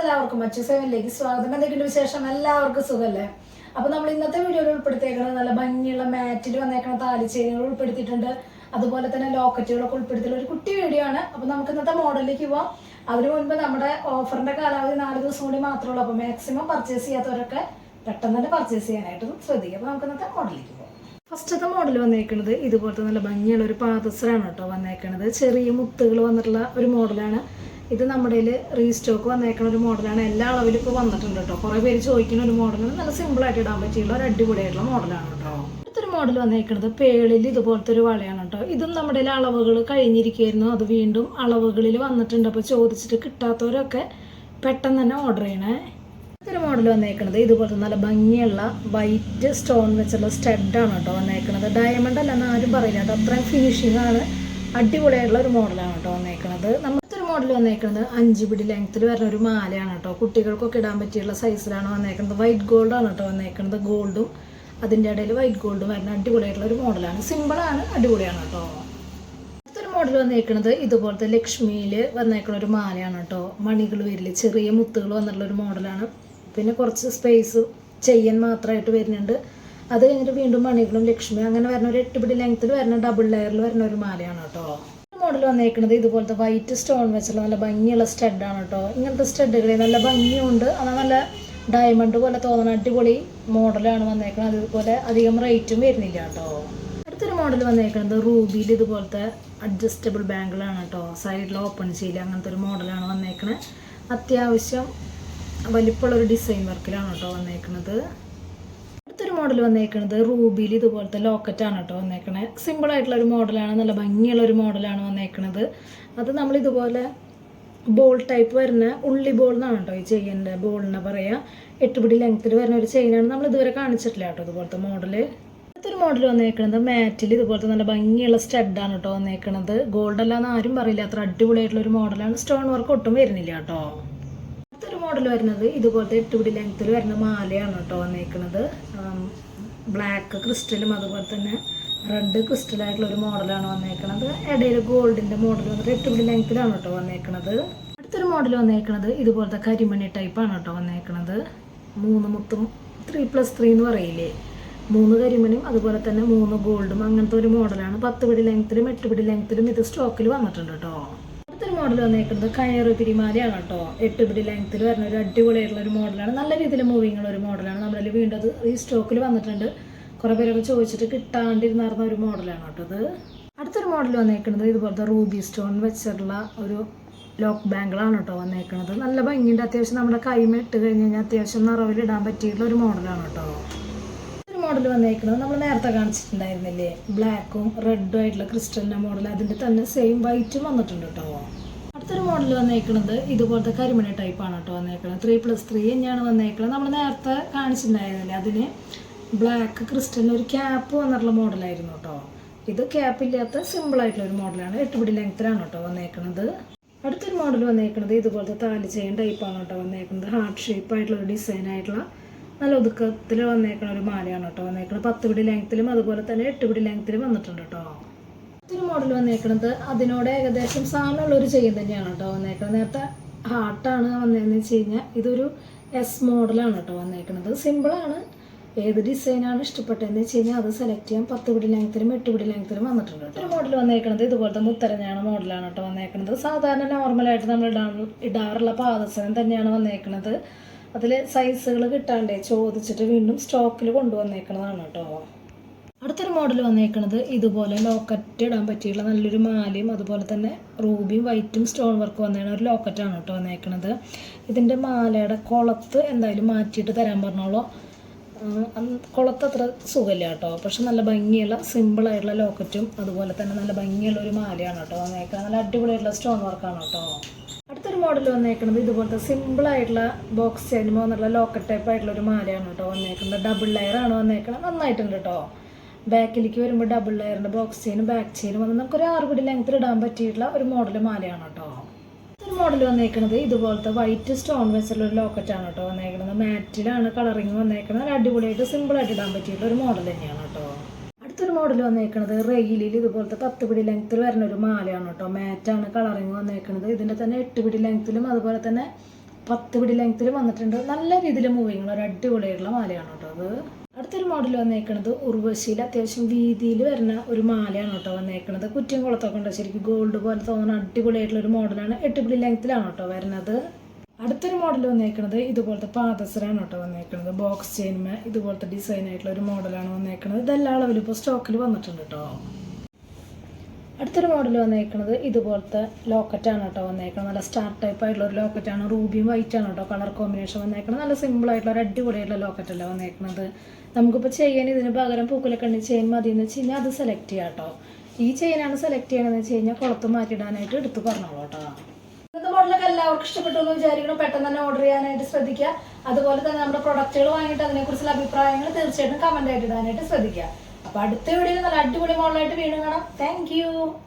എല്ലാവർക്കും മറ്റു സേവനിലേക്ക് സ്വാഗതം. എന്തെങ്കിലും വിശേഷം? എല്ലാവർക്കും സുഖമല്ലേ അപ്പൊ നമ്മൾ ഇന്നത്തെ വീഡിയോയിൽ ഉൾപ്പെടുത്തിയേക്കുന്നത് നല്ല ഭംഗിയുള്ള മാറ്റിൽ വന്നേക്കണ താലി ചെയിനുകൾ ഉൾപ്പെടുത്തിയിട്ടുണ്ട്. അതുപോലെ തന്നെ ലോക്കറ്റുകളൊക്കെ ഉൾപ്പെടുത്തിയുള്ള ഒരു കുട്ടി വീഡിയോ ആണ്. അപ്പൊ നമുക്ക് ഇന്നത്തെ മോഡലിലേക്ക് പോവാം. അതിനു മുൻപ് നമ്മുടെ ഓഫറിന്റെ കാലാവധി നാല് ദിവസം കൂടി മാത്രമേ ഉള്ളൂ. അപ്പൊ മാക്സിമം പർച്ചേസ് ചെയ്യാത്തവരൊക്കെ പെട്ടെന്ന് തന്നെ പർച്ചേസ് ചെയ്യാനായിട്ട് ശ്രദ്ധിക്കുക. അപ്പൊ നമുക്ക് ഇന്നത്തെ മോഡലിലേക്ക് പോവാം. ഫസ്റ്റത്തെ മോഡൽ വന്നേക്കുന്നത് ഇതുപോലത്തെ നല്ല ഭംഗിയുള്ള ഒരു പാദസരാണ് കേട്ടോ വന്നേക്കുന്നത് ചെറിയ മുത്തുകൾ വന്നിട്ടുള്ള ഒരു മോഡലാണ്. ഇത് നമ്മുടെ റീസ്റ്റോക്ക് വന്നേക്കുന്ന ഒരു മോഡലാണ് എല്ലാ അളവിലും ഇപ്പോൾ വന്നിട്ടുണ്ട് കേട്ടോ കുറേ പേര് ചോദിക്കുന്ന ഒരു മോഡലാണ് നല്ല സിമ്പിളായിട്ട് ഇടാൻ പറ്റിയുള്ള ഒരു അടിപൊളിയായിട്ടുള്ള മോഡലാണ് കേട്ടോ അടുത്തൊരു മോഡൽ വന്നേക്കുന്നത് പേളിൽ ഇതുപോലത്തെ ഒരു വളയാണ് കേട്ടോ ഇതും നമ്മുടെ അളവുകൾ കഴിഞ്ഞിരിക്കുകയായിരുന്നു. അത് വീണ്ടും അളവുകളിൽ വന്നിട്ടുണ്ട്. അപ്പോൾ ചോദിച്ചിട്ട് കിട്ടാത്തവരൊക്കെ പെട്ടെന്ന് തന്നെ ഓർഡർ ചെയ്യണേ. ഇതൊരു മോഡൽ വന്നേക്കുന്നത് ഇതുപോലത്തെ നല്ല ഭംഗിയുള്ള വൈറ്റ് സ്റ്റോൺ വെച്ചുള്ള സ്റ്റഡാണ് കേട്ടോ വന്നേക്കുന്നത്. ഡയമണ്ട് അല്ല എന്ന് ആരും പറയില്ല കേട്ടോ അത്രയും ഫിനിഷിംഗ് ആണ്. അടിപൊളിയായിട്ടുള്ള ഒരു മോഡലാണ് കേട്ടോ വന്നേക്കുന്നത്. നമ്മുടെ ഒരു മോഡൽ വന്നേക്കുന്നത് അഞ്ച് പിടി ലെങ്ത്തിൽ വരുന്ന ഒരു മാലയാണ് കേട്ടോ. കുട്ടികൾക്കൊക്കെ ഇടാൻ പറ്റിയുള്ള സൈസിലാണ് വന്നേക്കുന്നത്. വൈറ്റ് ഗോൾഡ് ആണ് കേട്ടോ വന്നേക്കുന്നത്. ഗോൾഡും അതിന്റെ ഇടയിൽ വൈറ്റ് ഗോൾഡും വരുന്ന അടിപൊളിയായിട്ടുള്ള ഒരു മോഡലാണ് സിമ്പിളാണ് അടിപൊളിയാണ് കേട്ടോ. അടുത്തൊരു മോഡൽ വന്നേക്കുന്നത് ഇതുപോലത്തെ ലക്ഷ്മിയിൽ വന്നേക്കുന്ന ഒരു മാലയാണ് കേട്ടോ. മണികൾ വരില്ല ചെറിയ മുത്തുകൾ വന്നിട്ടുള്ള ഒരു മോഡലാണ് പിന്നെ കുറച്ച് സ്പേസ് ചെയ്യാൻ മാത്രമായിട്ട് വരുന്നുണ്ട്. അത് കഴിഞ്ഞിട്ട് വീണ്ടും മണികളും ലക്ഷ്മി അങ്ങനെ വരുന്ന ഒരു എട്ട് പിടി ലെങ്ത്തിൽ വരുന്ന ഡബിൾ ലെയറിൽ വരുന്ന ഒരു മാലയാണ് കേട്ടോ. മോഡൽ വന്നിരിക്കുന്നത് ഇതുപോലത്തെ വൈറ്റ് സ്റ്റോൺ വെച്ചുള്ള നല്ല ഭംഗിയുള്ള സ്റ്റഡാണ് കേട്ടോ ഇങ്ങനത്തെ സ്റ്റഡുകൾ നല്ല ഭംഗിയുണ്ട്. അത് നല്ല ഡയമണ്ട് പോലെ തോന്നണ അടിപൊളി മോഡലാണ് വന്നേക്കുന്നത് അതുപോലെ അധികം റേറ്റും വരുന്നില്ല കേട്ടോ അടുത്തൊരു മോഡൽ വന്നേക്കുന്നത് റൂബിയിൽ ഇതുപോലത്തെ അഡ്ജസ്റ്റബിൾ ബാങ്കിളാണ് കേട്ടോ സൈഡിൽ ഓപ്പൺ ചെയ്യില്ല അങ്ങനത്തെ ഒരു മോഡലാണ് വന്നേക്കുന്നത് അത്യാവശ്യം വലിപ്പമുള്ളൊരു ഡിസൈൻ വർക്കിലാണ് കേട്ടോ വന്നേക്കുന്നത് മോഡൽ വന്നേക്കുന്നത് റൂബിയിൽ ഇതുപോലത്തെ ലോക്കറ്റാണ് കേട്ടോ വന്നേക്കണേ. സിമ്പിൾ ആയിട്ടുള്ള ഒരു മോഡലാണ് നല്ല ഭംഗിയുള്ള ഒരു മോഡലാണ് വന്നേക്കുന്നത് അത് നമ്മൾ ഇതുപോലെ ബോൾ ടൈപ്പ് വരുന്ന ഉള്ളി ബോൾ എന്നാണ് കേട്ടോ ഈ ചെയിന്റെ ബോളിനെ പറയുക എട്ടുപിടി ലെങ്ത്തിൽ വരുന്ന ഒരു ചെയിനാണ് നമ്മൾ ഇതുവരെ കാണിച്ചിട്ടില്ല കേട്ടോ ഇതുപോലത്തെ മോഡൽ അടുത്തൊരു മോഡൽ വന്നേക്കുന്നത് മാറ്റിൽ ഇതുപോലത്തെ നല്ല ഭംഗിയുള്ള സ്റ്റഡാണ് കേട്ടോ വന്നേക്കുന്നത് ഗോൾഡ് അല്ലാന്ന് ആരും പറയില്ല അത്ര അടിപൊളിയായിട്ടുള്ള ഒരു മോഡലാണ് സ്റ്റോൺ വർക്ക് ഒട്ടും വരുന്നില്ല കേട്ടോ അടുത്തൊരു മോഡൽ വരുന്നത് ഇതുപോലത്തെ എട്ടുപിടി ലെങ്ത്തിൽ വരുന്ന മാലയാണ് കേട്ടോ വന്നേക്കുന്നത്. ബ്ലാക്ക് ക്രിസ്റ്റലും അതുപോലെ തന്നെ റെഡ് ക്രിസ്റ്റലായിട്ടുള്ള ഒരു മോഡലാണ് വന്നേക്കുന്നത് ഇടയിൽ ഗോൾഡിന്റെ മോഡൽ വന്നിട്ട് എട്ടുപിടി ലെങ്ത്തിലാണ് കേട്ടോ വന്നേക്കുന്നത് അടുത്തൊരു മോഡൽ വന്നേക്കുന്നത് ഇതുപോലത്തെ കരിമണി ടൈപ്പാണ് കേട്ടോ വന്നേക്കുന്നത് മൂന്ന് മുത്തും ത്രീ പ്ലസ് ത്രീ എന്ന് പറയില്ലേ? മൂന്ന് കരിമണിയും അതുപോലെ തന്നെ മൂന്ന് ഗോൾഡും അങ്ങനത്തെ ഒരു മോഡലാണ് പത്ത് പിടി ലെങ്ത്തിലും എട്ട് പിടി ലെങ്ത്തിലും ഇത് സ്റ്റോക്കിൽ വന്നിട്ടുണ്ട് കേട്ടോ. മോഡൽ വന്നേക്കുന്നത് കയറ് തിരിമാലിയാണ് കേട്ടോ. എട്ട് പിടി ലെങ്ത്തിൽ വരുന്ന ഒരു അടിപൊളിയായിട്ടുള്ള ഒരു മോഡലാണ് നല്ല രീതിയിൽ മൂവിങ് ഉള്ള ഒരു മോഡലാണ് നമ്മളിൽ വീണ്ടും അത് ഈ സ്റ്റോക്കിൽ വന്നിട്ടുണ്ട്. കുറേ പേരൊക്കെ ചോദിച്ചിട്ട് കിട്ടാണ്ടിരുന്നായിരുന്ന ഒരു മോഡലാണ് കേട്ടോ അത്. അടുത്തൊരു മോഡൽ വന്നേക്കുന്നത് ഇതുപോലത്തെ റൂബി സ്റ്റോൺ വെച്ചിട്ടുള്ള ഒരു ലോക്ക് ബാങ്കിളാണ് കേട്ടോ വന്നേക്കുന്നത് നല്ല ഭംഗിന്റെ അത്യാവശ്യം നമ്മുടെ കൈമ ഇട്ട് കഴിഞ്ഞ് കഴിഞ്ഞാൽ അത്യാവശ്യം നിറവിലിടാൻ പറ്റിയിട്ടുള്ള ഒരു മോഡലാണ് കേട്ടോ. ഒരു മോഡൽ വന്നേക്കുന്നത് നമ്മൾ നേരത്തെ കാണിച്ചിട്ടുണ്ടായിരുന്നില്ലേ? ബ്ലാക്കും റെഡും ആയിട്ടുള്ള ക്രിസ്റ്റലിന്റെ മോഡൽ അതിന്റെ തന്നെ സെയിം വൈറ്റും വന്നിട്ടുണ്ട് കേട്ടോ. അടുത്തൊരു മോഡൽ വന്നേക്കുന്നത് ഇതുപോലത്തെ കരിമണി ടൈപ്പാണ് കേട്ടോ വന്നേക്കുന്നത് ത്രീ പ്ലസ് ത്രീ തന്നെയാണ് വന്നേക്കുന്നത് നമ്മൾ നേരത്തെ കാണിച്ചിട്ടുണ്ടായിരുന്നില്ല? അതിന് ബ്ലാക്ക് ക്രിസ്റ്റലിന് ഒരു ക്യാപ്പ് വന്നിട്ടുള്ള മോഡലായിരുന്നു കേട്ടോ ഇത് ക്യാപ്പ് ഇല്ലാത്ത സിമ്പിൾ ആയിട്ടുള്ള ഒരു മോഡലാണ് എട്ടുപിടി ലെങ്ത്തിലാണ് കേട്ടോ വന്നേക്കുന്നത് അടുത്തൊരു മോഡൽ വന്നേക്കുന്നത് ഇതുപോലത്തെ താലി ചെയിൻ ടൈപ്പാണ് കേട്ടോ വന്നേക്കുന്നത് ഹാർട്ട് ഷേപ്പ് ആയിട്ടുള്ള ഒരു ഡിസൈൻ ആയിട്ടുള്ള നല്ല ഒതുക്കത്തിൽ വന്നേക്കുന്ന ഒരു മാലയാണ് കേട്ടോ വന്നേക്കുന്നത് പത്ത് പിടി ലെങ്ത്തിലും അതുപോലെ തന്നെ എട്ട് പിടി ലെങ്ത്തിലും വന്നിട്ടുണ്ട് കേട്ടോ ഇതൊരു മോഡൽ വന്നേക്കുന്നത് അതിനോട് ഏകദേശം സാധനമുള്ള ഒരു ചെയിൻ തന്നെയാണ് കേട്ടോ വന്നേക്കുന്നത് നേരത്തെ ഹാർട്ടാണ് വന്നതെന്ന് വെച്ച് കഴിഞ്ഞാൽ ഇതൊരു എസ് മോഡലാണ് കേട്ടോ വന്നേക്കുന്നത് സിമ്പിളാണ് ഏത് ഡിസൈനാണ് ഇഷ്ടപ്പെട്ടതെന്ന് വെച്ച് കഴിഞ്ഞാൽ അത് സെലക്ട് ചെയ്യാൻ പത്ത് പിടി ലെങ്ത്തിലും എട്ട് പിടി ലെങ്ത്തിലും വന്നിട്ടുണ്ട്. ഒരു മോഡൽ വന്നേക്കുന്നത് ഇതുപോലത്തെ മുത്തരഞ്ഞാണ് മോഡലാണ് കേട്ടോ വന്നേക്കുന്നത് സാധാരണ നോർമലായിട്ട് നമ്മൾ ഇടാ ഇടാറുള്ള പാദസനം തന്നെയാണ് വന്നേക്കുന്നത് അതിൽ സൈസുകൾ കിട്ടാണ്ടേ ചോദിച്ചിട്ട് വീണ്ടും സ്റ്റോക്കിൽ കൊണ്ടുവന്നേക്കുന്നതാണ് കേട്ടോ അടുത്തൊരു മോഡൽ വന്നേക്കുന്നത് ഇതുപോലെ ലോക്കറ്റ് ഇടാൻ പറ്റിയുള്ള നല്ലൊരു മാലയും അതുപോലെ തന്നെ റൂബിയും വൈറ്റും സ്റ്റോൺ വർക്ക് വന്നേണ ഒരു ലോക്കറ്റാണ് കേട്ടോ വന്നേക്കുന്നത് ഇതിന്റെ മാലയുടെ കുളത്ത് എന്തായാലും മാറ്റിയിട്ട് തരാൻ പറഞ്ഞോളൂ. കുളത്ത് അത്ര സുഖമില്ല കേട്ടോ. പക്ഷെ നല്ല ഭംഗിയുള്ള സിമ്പിളായിട്ടുള്ള ലോക്കറ്റും അതുപോലെ തന്നെ നല്ല ഭംഗിയുള്ള ഒരു മാലയാണ് കേട്ടോ വന്നേക്കുന്നത് നല്ല അടിപൊളിയായിട്ടുള്ള സ്റ്റോൺ വർക്കാണ് കേട്ടോ. അടുത്തൊരു മോഡൽ വന്നേക്കുന്നത് ഇതുപോലത്തെ സിമ്പിളായിട്ടുള്ള ബോക്സ് ചെയിനുമോ എന്നുള്ള ലോക്കറ്റ് ടൈപ്പ് ആയിട്ടുള്ള ഒരു മാലയാണ് കേട്ടോ വന്നേക്കുന്നത് ഡബിൾ ലെയർ ആണ് വന്നേക്കുന്നത് നന്നായിട്ടുണ്ട് കേട്ടോ. ബാക്കിലേക്ക് വരുമ്പോൾ ഡബിൾ ലെയറിന്റെ ബോക്സ് ചെയിനും ബാക്ക് ചെയിനും വന്ന് നമുക്കൊരു ആറ് പിടി ലെങ്ത്തിൽ ഇടാൻ പറ്റിയിട്ടുള്ള ഒരു മോഡൽ മാലയാണ് കേട്ടോ. ഒരു മോഡൽ വന്നേക്കുന്നത് ഇതുപോലത്തെ വൈറ്റ് സ്റ്റോൺ വെച്ചുള്ള ഒരു ലോക്കറ്റാണ് കേട്ടോ വന്നേക്കുന്നത് മാറ്റിലാണ് കളറിങ് വന്നേക്കുന്നത് നല്ല അടിപൊളിയായിട്ട് സിമ്പിളായിട്ട് ഇടാൻ പറ്റിയിട്ടുള്ള ഒരു മോഡൽ തന്നെയാണ് കേട്ടോ. അടുത്തൊരു മോഡൽ വന്നേക്കുന്നത് റെയിലിൽ ഇതുപോലത്തെ പത്ത് പിടി ലെങ്ത്തിൽ വരുന്ന ഒരു മാലയാണ് കേട്ടോ. മാറ്റാണ് കളറിങ് വന്നേക്കുന്നത് ഇതിന്റെ തന്നെ എട്ട് പിടി ലെങ്ത്തിലും അതുപോലെ തന്നെ പത്ത് പിടി ലെങ്ത്തിൽ വന്നിട്ടുണ്ട്. നല്ല രീതിയിൽ മൂവിങ്ങുള്ള ഒരു അടിപൊളിയായിട്ടുള്ള മാലയാണ് കേട്ടോ അത്. അടുത്തൊരു മോഡൽ വന്നേക്കണത് ഉർവശിയിൽ അത്യാവശ്യം വീതിയിൽ വരുന്ന ഒരു മാലയാണ് കേട്ടോ വന്നേക്കണത്. കുറ്റിയും കുളത്തൊക്കെ ഉണ്ട്? ശരിക്കും ഗോൾഡ് പോലെ തോന്നുന്ന അടിപൊളിയായിട്ടുള്ള ഒരു മോഡലാണ് എട്ട് പിടി ലെങ്ത്തിലാണ് കേട്ടോ വരുന്നത്. അടുത്തൊരു മോഡൽ വന്നേക്കണത് ഇതുപോലത്തെ പാദസരാണ് കേട്ടോ വന്നേക്കണത്. ബോക്സ് ചെയിൻമ ഇതുപോലത്തെ ഡിസൈൻ ആയിട്ടുള്ള ഒരു മോഡലാണ് വന്നേക്കണത്. ഇതെല്ലാം അളവിൽ ഇപ്പോൾ സ്റ്റോക്കിൽ വന്നിട്ടുണ്ട് കേട്ടോ. അടുത്തൊരു മോഡൽ വന്നേക്കുന്നത് ഇതുപോലത്തെ ലോക്കറ്റാണ് കേട്ടോ വന്നേക്കുന്നത് നല്ല സ്റ്റാർ ടൈപ്പ് ആയിട്ടുള്ള ഒരു ലോക്കറ്റാണ് റൂബിയും വൈറ്റ് ആണ് കേട്ടോ. കളർ കോമ്പിനേഷൻ വന്നേക്കുന്നത് നല്ല സിമ്പിൾ ആയിട്ടുള്ള ഒരു അടിപൊളിയായിട്ടുള്ള ലോക്കറ്റല്ല വന്നേക്കുന്നത് നമുക്കിപ്പോൾ ചെയ്യാൻ ഇതിന് പകരം പൂക്കുലക്കണ്ണി ചെയിൻ മതി എന്ന് വെച്ച് കഴിഞ്ഞാൽ അത് സെലക്ട് ചെയ്യാം കേട്ടോ. ഈ ചെയിനാണ് സെലക്ട് ചെയ്യണമെന്ന് വെച്ച് കഴിഞ്ഞാൽ കുളത്ത് മാറ്റിയിടാനായിട്ട് എടുത്ത് പറഞ്ഞോളൂ കേട്ടോ. ഇന്നത്തെ മോഡലൊക്കെ എല്ലാവർക്കും ഇഷ്ടപ്പെട്ടു എന്ന് വിചാരിക്കണം പെട്ടെന്ന് തന്നെ ഓർഡർ ചെയ്യാനായിട്ട് ശ്രദ്ധിക്കുക. അതുപോലെ തന്നെ നമ്മുടെ പ്രൊഡക്റ്റുകൾ വാങ്ങിയിട്ട് അതിനെക്കുറിച്ചുള്ള അഭിപ്രായങ്ങൾ തീർച്ചയായിട്ടും കമന്റ് ആയിട്ട് ഇടാനായിട്ട് ശ്രദ്ധിക്കുക. അപ്പൊ അടുത്ത വീഡിയോയിൽ നല്ല അടിപൊളി മോളായിട്ട് വീണ്ടും കാണാം. താങ്ക്